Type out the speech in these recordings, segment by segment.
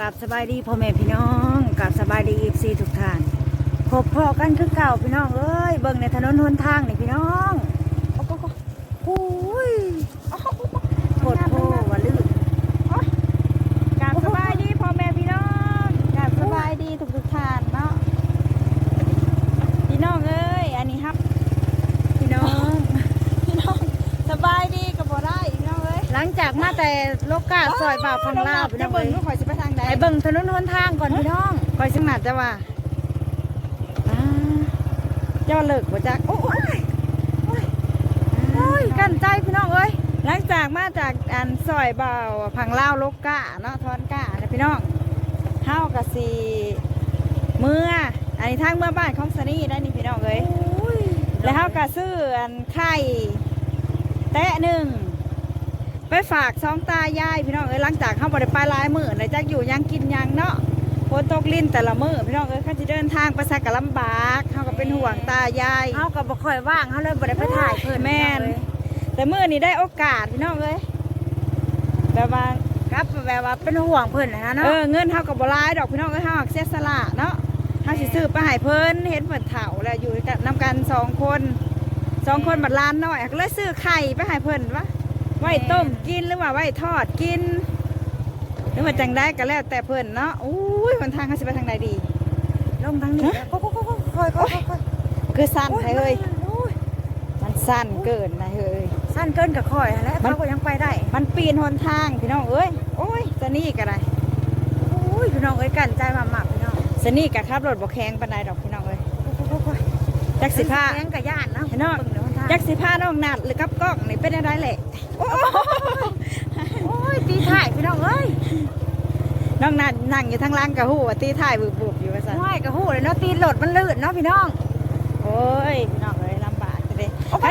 กับสบายดีพ่อแม่พี่น้องกับสบายดีอีซีทุกท่านพบพ่อกันคือเก่าพี่น้องเอ้ยเบิ่งในถนนหนทางนี่พี่น้องโอ้โหโอ้ยโคตรโพว่าลื่นกับสบายดีพ่อแม่พี่น้องกับสบายดีทุกทุกๆท่านเนาะพี่น้องเอ้ยอันนี้ครับ พี่น้องพี่น้องสบายดีกับบ่ได้พี่น้องเอ้ยหลังจากมาแต่โลกาซอยบ่าวฟังลาวพี่น้จะองเบิ่เอ้งย ใดไอ้เบิ่งถนนหนทางก่อนพี่น้องข่อยสิมาจะว่าอ่าเจ้าเลิกบ่จักโอ้ยโอ้ยกันใจพี่น้องเอ้ยหลังจากมาจากอันซอยเบาพังลาวลกกะเนาะทอนกะนะพี่น้องเฮากะสิเมื่ออันนี้ทางเมื่อบ้านของสนี่ได้นี่พี่น้องเอ้ยแล้วเขาก็ซื้ออันไข่แตะหนึ่ง ไปฝากสองตายายพี่น้องเอ้ยหลังจากเขาบริไปหลายมือเลยจักอยู่ยังกินยังเนาะฝนตกลิ้นแต่ละมือพี่น้องเอ้ยเขาจะเดินทางไปสักกะลำบากเขาก็เป็นห่วงตายายเฮาก็บ่ค่อยว่างเฮาเลยบ่ได้ไปถ่ายเพิ่นแม่นแต่มือนี้ได้โอกาสพี่น้องเอ้ยแบบว่าครับแบบว่าเป็นห่วงเพิ่นนะเอเนาะอเงินเขากับบรายดอกพี่น้องเอ้ยเขาหักเสียสละเนาะเขาสิซื้อไปให้เพิ่นเห็นเพิ่นเฒ่าแล้วอยู่กันนำกันสองคนสองคนบัดล้านน้อยก็เลยซื้อไข่ไปให้เพิ่นวะ ไว้ต้มกินหรือว่าไว้ทอดกิน หรือว่าจังได้ก็แล้วแต่เพิ่นเนาะอุ้ยหนทางเขาสิไปทางใดดี ลงทางนี้แล้วก็ก็ๆๆค่อยๆค่อยๆคือสั้นโอ้ให้เฮ้ยโอ้ยมันสั้นเกินนะเฮ้ยสั้นเกินกับค่อยแล้วมันเขาก็ยังไปได้ มันปีนหนทางพี่น้องเอ้ยโอ้ยสนี่ก็ได้โอ้ยพี่น้องเอ้ยกันใจมาหมักพี่น้องสนี่ก็ขับรถบ่แข็งปานใดดอกพี่น้องเอ้ยค่อยๆจักสิพาแข้งกับย่านนะเห็นเนาะบิ่ง เดี๋ยวมันทางจักสิพาน้องนัดหรือกับกล้องนี่เป็นอะไรแหละโอ้ยตีถ่ายพี่น้องเอ้ยน้องนัดนั่งอยู่ทางหล่างกับหูว่าตีถ่ายบุบบุบๆอยู่ว่าซั่นห้อยกับหูเลยเนาะตีนโหลดมันลื่นเนาะพี่น้อง โอ้ยพี่น้องเอ้ยลำบากจะเด้โอ้โห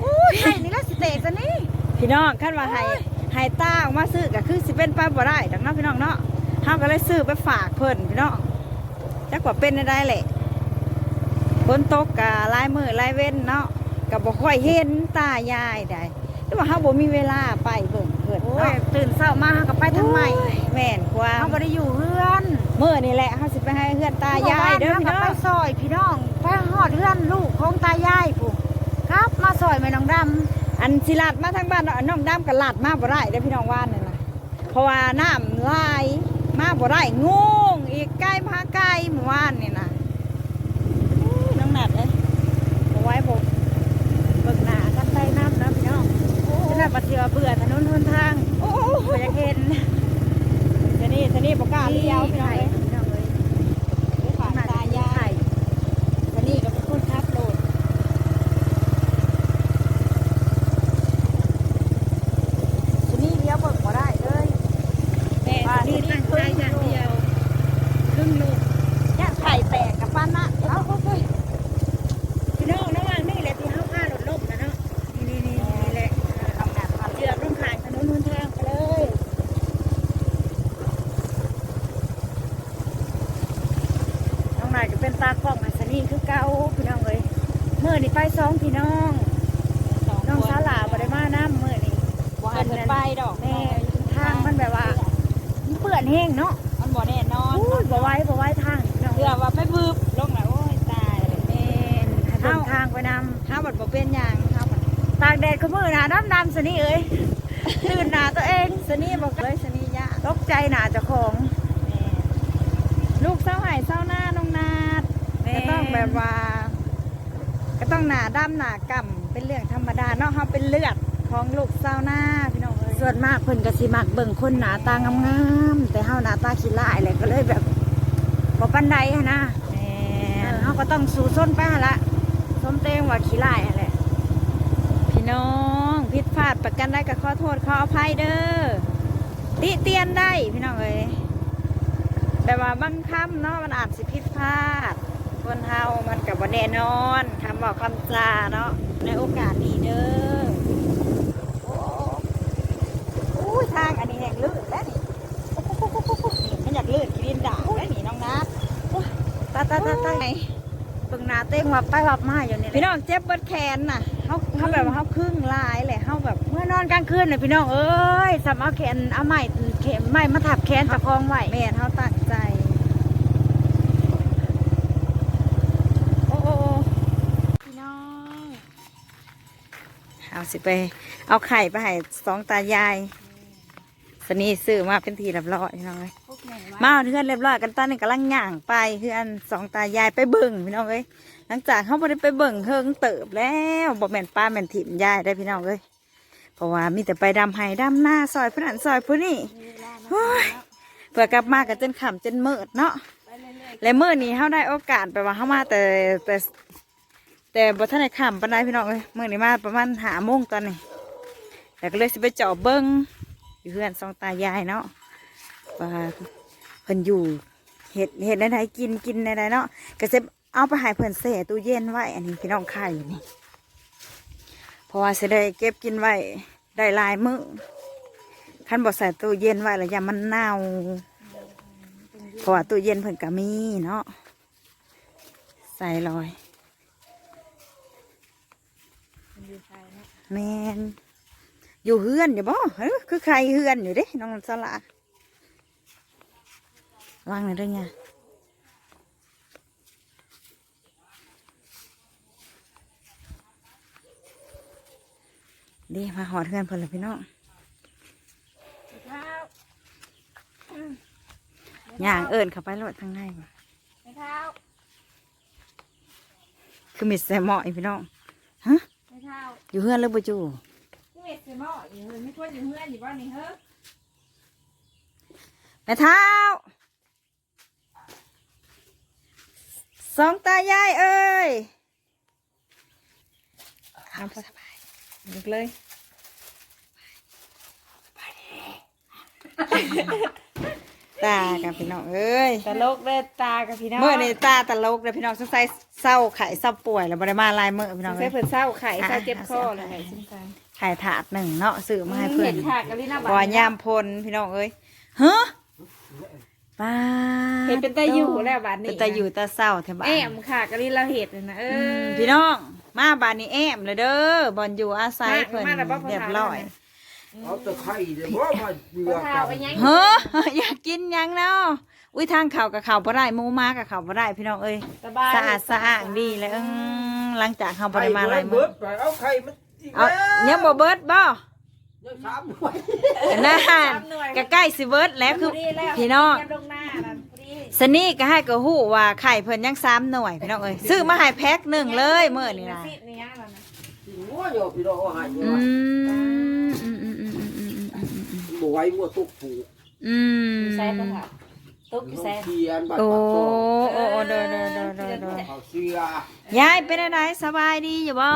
โอ้ยไห้นี่แล้วสิเตกซะนี่พี่น้องคันว่าให้ให้ต้าออกมาซื้อก็คือสิเป็นไปบ่ได้ดังนั้นพี่น้องเนาะเฮาก็เลยซื้อไปฝากเพิ่นพี่น้องจักว่าเป็นได้แหละ ฝนตกกะลายมือลายเว้นเนาะก็บ่ค่อยเห็นตายายได้แต่ว่าเฮาบ่มีเวลาไปเบิ่งเพิ่นโอ้ยเนาะตื่นเช้ามาเขาก็ไปทางใหม่แม่นควาเขามบ่ได้อยู่เฮือนมื่อนี่แหละเขาสิไปให้เพื่อนตายายเด้อพี่น้อไปงซอยพี่น้องไปหอดเฮือนลูกของตายายผู้ครับมาซอยแม่น้องดำอันสิลาดมาทางบ้านเนาะน้องดำกับลาดมาบ่ได้เด้อพี่น้องว่านนี่นะเพราะว่าน้ำลายมาบ่ได้งงอีกใกล้พาไกลหมู่ว่านนี่นะอุ้ยน้องนัดเลย บ่ไหว้ผมเบิ่งหน้ากันไปน้ำนะพี่น้องฉะนั้นบัดเทื่อเบื่อถนนหนทางโอ้โหบ่อยากเห็นเดี๋ยวนี้เดี๋ยวนี้บ่กล้าเลี้ยวพี่น้องไห้เลยพี่น้องเอ้ย ไปฝากตายายเดี๋ยวนี้ก็เป็นคนขับรถเดี๋ยวนี้เลี้ยวเบิ่งบ่ได้เลยแม่ ว่า เดี๋ นี่ ยวนี้ ตั้งใจอย่างเดียว ครึ่งลูกย่างไข่แตกกับป้านนะเอ้าเฮ้ย พี่น้องระหว่างนี่แหละที่เฮาพารถล่มนะเนาะนี่นี่นี่นี่แหละ ทำงานผ่าน เชือก ลงขางถนนหนทางไปเลยน้องนายก็เป็นตากล้องอัศนีคือเก่าพี่น้องเอ้ยเมื่อนี่ไปสองพี่น้องน้องสาวหลาบ่ได้มาน้ำเมื่อนี่ว่าเดินไปดอกแม่ทางมันแบบว่า มันเปื้อนแห้งเนาะมันบ่แน่นอนอู้ยบ่ไหว้บ่ไหว้ทางพี่น้องเพื่อว่าไปบืบลงไหนโอ้ยตายเลยแม่นให้เบิ่งทางไปนห้าบัดบ่เป็นหยังห้าบัดำตากแดดก็มือหนาดำดำสนี่เอ้ย ตื่นหนาตัวเองสนี่บอกเลยสนี่ยะตกใจหนาเจ้าของแม่ลูกเศร้าไห้เศร้าหน้าน้องนาดแม่ก็ต้องแบบว่า ก็ต้องหนาดำหนากำเป็นเรื่องธรรมดาเนาะเฮาเป็นเลือดของลูกเศร้าหน้าพี่น้องเอ้ยส่วนมากเพิ่นก็สิมักเบิ่งคนหนาตางามๆแต่เฮาหนาตาขี้ร้ายแหละก็เลยแบบบ่ปานใดหั้นนะแม่เออเฮาก็ต้องสู้ส้นไปหั่นละส้มเตงว่าขี้ร้ายหั่นแหละพี่น้อง ผิดพลาดประกันได้ก็ขอโทษขออภัยเด้อติเตียนได้พี่น้องเอ้ยแบบว่าบางคำเนาะมันอาจสิผิดพลาดคนเฮามันกับบ่แน่นอนคำบอกคำจาเนาะในโอกาสนี้เด้อโอ้ยทางอันนี้แห่งลื่นแล้วนี่หโอ้โหโอ้โหนี่มันอยากลื่นกินด่างแล้วนี่น้องนัดตาตาตาตาเบิ่งนาเต้งว่าไปวับมาอยู่นี่พี่น้องเจ็บเบิดแขนน่ะ เขาเขาแบบว่าเขาครึ่งลายแหละเขาแบบเมื่อนอนกลางคืนน่ะพี่น้องเอ้ยสำเอาแขนเอาไม้เข็มไม้มาทับแขนตะคองไว้แม่นเขาตั้งใจโอ้โอ้โอ้พี่น้องเอาสิไป เอาไข่ไปให้สองตายายสนี่ซื้อมาเป็นทีเรียบร้อยพี่น้องเอ้ยพวกแม่มาเอาเพื่อนเรียบร้อยกันตอนนี้กำลังย่างไปเพื่อนสองตายายไปเบิ่งพี่น้องเอ้ย หลังจากเขาบ่ได้ไปเบิ่งเฮิงเติบแล้วบ่แม่นป้าแม่นถิ่มยายได้พี่น้องเอ้ยเพราะว่ามีแต่ไปดำไห้ดำหน้าซอยผู้นั้นซอยผู้นี้โอ้ยเพื่อกลับมากันจนค่ำจนเมืดเนาะและมื้อนี้เขาได้โอกาสไปว่าเขามาแต่แต่แต่บ่ทันได้ค่ำปานใดพี่น้องเอ้ยมื้อนี้มาประมาณหาโมงตอนนี้แต่ก็เลยสิไปเจาะเบิ่งอยู่เพื่อนสองตายายเนาะว่าเพิ่นอยู่เห็ดเห็ดใดๆกินกินใดๆเนาะก็จะ เอาไปหายเพิ่อนเสตู้เย็นไว้อันนี้พี่น้องไข่นี่เพราะว่าจะได้เก็บกินไว้ได้ลายมือคันบ่ใส่ตู้เย็นไว้แล้วยามันเน่าเพราะว่าตู้เย็นเพิ่นก็มีเนาะใส่ลอยแมนอยู่เฮือนอยู่บ่เฮ้ยคือใครเฮือนอยู่เด้น้องสละวางเลยด้วยไง ดีมาหอดเพื่อนเพิ่นเลยพี่น้องย่างเอิญเข้าไปรถทางในบ่ไม่เท้าคือมิดใส่หม้ออีพี่น้องฮะไม่เท้าอยู่เพื่อนหรือบ่จูพี่เม็ดเสยหม้ออยู่เฮ้ยไม่ควรอยู่เฮือนอยู่บ้านนี่เฮ้ยแม่เท้าสองตายายเอ้ยเอาสบาย ลุกเลยตากับพี่น้องเอ้ยตลกเด้อตากับพี่น้องเมื่อในตาตลกเลยพี่น้องสงสัยเศร้าไข่เศร้าป่วยแล้วบริมาลายเมื่อพี่น้องใส่เอ้ยเพิ่นเศร้าไข่เศร้าอะเจ็บคอเอาเลใส่ยไข่ชิ้นกันไข่ถาดหนึ่งเนาะซื้อมาให้เพื่อนเห็นฉากกันลีน่าบ่อยามพลพี่น้องเอ้ยฮะป้าเห็นเป็นตาอยู่แล้วบาดนี้เป็นตาอยู่ตาเศร้าแถวบ้านแอมค่ะกันลีเราเห็ดเลยนะเออือมพี่น้อง มาบ้านนี้แอมเลยเด้อบอลอยู่อาศัยมาเพื่อนมาแล้วบ่พอเรียบร้อยเอาแตะไคร้เดี๋ยวว่ามาเบื่อพอกัเท้านไปยังเฮ้ออยากกินหยังเนาะอุ้ยทางเขากับเขาบ่ได้หมูมากับเขาบ่ได้พี่น้องเอ้ยสบายสะอาดสะอ้างดีเลยเออหลังจากเขาบไข่ริมามาลายเบิมือดไปเอาไข่มันอีกเอาแล้วยังบ่เบิดบ่ยังสามหน่วยนั่นก็ใกล้สิเบิดแล้วคือพี่น้อง สนี่ก็ให้ก็ฮู้ว่าไข่เพิ่นยังสามหน่วยพี่น้องเอ้ยซื้อมาให้แพ็คหนึ่งเลยมื้อกี้นี่นะสิงัวโยพี่น้องเอาใหายอืมอืมอืมอืมอืมอืมอืมอืมบ่ไหวงัวตุกผูอืมอยู่แซ่บปะค่ะตุ๊กอยู่แซ่บเทียนบัดโอ้โอ้โอ้เด้อเด้อเด้อเด้อเด้อเขาเสื้อยายเป็นอะไรสบายดีอยู่บ่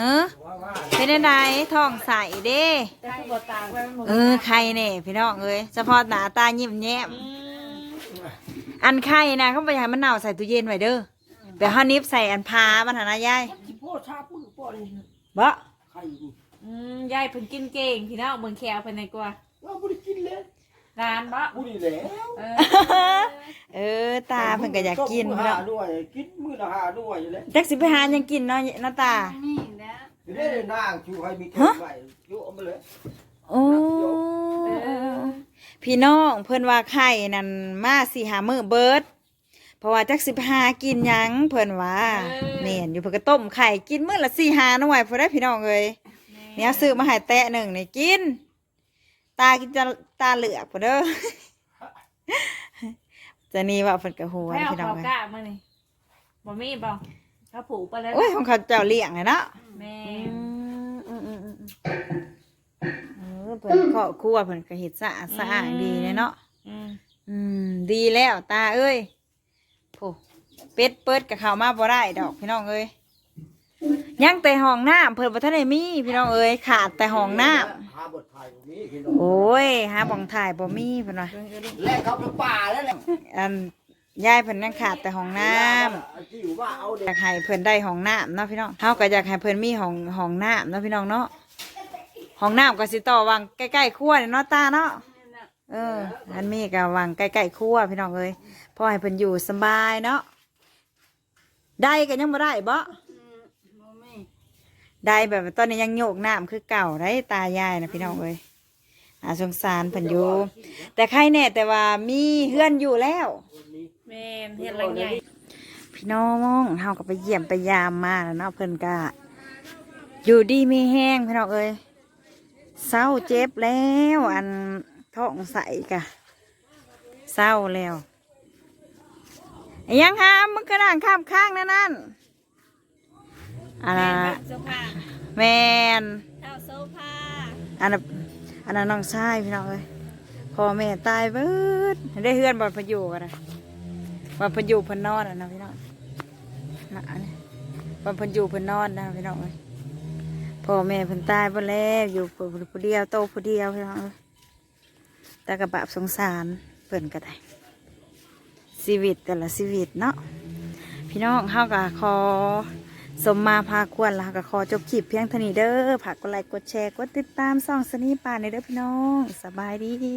ฮะว่าว่าเป็นอะไรท้องใสเด้เออไข่เนี่ยพี่น้องเอ้ยเฉพาะหน้าตายิ้มแย้ม อันไข่นะเขาไปให้มันเน่าใส่ตู้เย็นไว้เด้อแบบฮานิบใส่อันพามันหนนะยายสิโพดชาปื้อป้อนบ่ไข่นี่อืมยายเพิ่นกินเก่งพี่น้องเบิ่งแควเพิ่นในกว่าว่าบ่ได้กินเลยร้านบ่บ่ได้แล้วเออเออ ตาเพิ่นก็อยากกินมื้อเนาะหาหน่วยกินมื้อละห้าหน่วยอยู่แล้วจักสิไปหาหยังกินเนาะเนาะตา นี่แล้วเดี๋ยวได้นางชูให้มีแค่ไว้โยเอามาเลยโอ้ พี่น้องเพิ่นว่าไข่นั่นมาสี่หามื้อเบิดเพราะว่าจักสิไปหากินหยังเพิ่นว่าแม่นอยู่เพิ่นก็ต้มไข่กินมื้อละสี่หาหน่วยพอได้พี่น้องเอ้ยเนี่ยซื้อมาให้แตะหนึ่งนี่กิน ตากินจะตาเหลือกพอเด้อ จะนี่ว่าเพิ่นก็หัวให้เอาพี่น้องเขาเอ้ยกล้ามานี่บ่มีบ่เขาผูกไปแล้วโอ้ยของเขาเจ้าเลี้ยงเลยเนาะแม่อืมอืมอืมอืม เออเพิ่นครอบครัวเพิ่นก็เฮ็ดสะอาดสะอาดดีเลยเนาะอืมอืมดีแล้วตาเอ้ยโอ้เป็ดเปิดกับเขามาบ่ได้ดอกพี่น้องเอ้ยยังแต่ห้องน้ำเพิ่นบ่ทันได้มีพี่น้องเอ้ยขาดแต่ห้องน้ำหาบทไทยบ่มีพี่น้องโอ้ยหาบ่องถ่ายบ่มีเพิ่นว่าแลกเข้าไปป่าแล้วแหละอันยายเพิ่นยังขาดแต่ห้องน้ำ ที่อยู่ว่าเอาอเด็กยากให้เพิ่นได้ห้องน้ำเนาะพี่น้องเฮาก็อยากให้เพิ่นมีห้องห้องน้ำเนาะพี่น้องเนาะ ห้องน้ำก็สิต่อวางใกล้ๆครัวนี่เนาะตาเนาะเออ อันมีก็วางใกล้ๆครัวพี่น้องเอ้ยพอให้เพิ่นอยู่สบายเนาะได้ก็ยังบ่ได้บ่ได้แบบว่าตอนนี้ยังโยกน้ำคือเก่าได้ตายายนะพี่น้องเอ้ยอาสงสารเพิ่นอยู่แต่ใครแน่แต่ว่ามีเฮือนอยู่แล้วแม่เฮ็ดลังใหญ่พี่น้องเฮาก็ไปเยี่ยมไปยามมาแล้วเนาะเพิ่นก็อยู่ดีมีแห้งพี่น้องเอ้ย เศร้าเจ็บแล้วอันท้องใสกะเศร้าแล้วไอ้ยังหามมึงกระด่างข้ามข้างนั่นนั่นอันน่ะโซฟาแมนเท่าโซฟาอันนั้นอันนั้นน้องชายพี่น้องเอ้ยพ่อแม่ตายเบิดได้เฮือนบ่อนพอยู่กันนะบ่อนพอยู่เพนนอนอะนะพี่น้องนะอันนี้บ่อนพอยู่เพนนอนนะพี่น้องเอ้ย พ่อแม่เพิ่นตายไปแล้วอยู่ผู้เดียวโตผู้เดียวพี่น้องเอ้ยแต่กระบาสงสารเปิ่นก็ได้ชีวิตแต่ละชีวิตเนาะพี่น้องเฮาก็ขอสมมาพาควรแล้วก็ขอจบคลิปเพียงเท่านี้เด้อฝากกดไลค์กดแชร์กดติดตามส่องสนีป่าในเด้อพี่น้อง สบายดี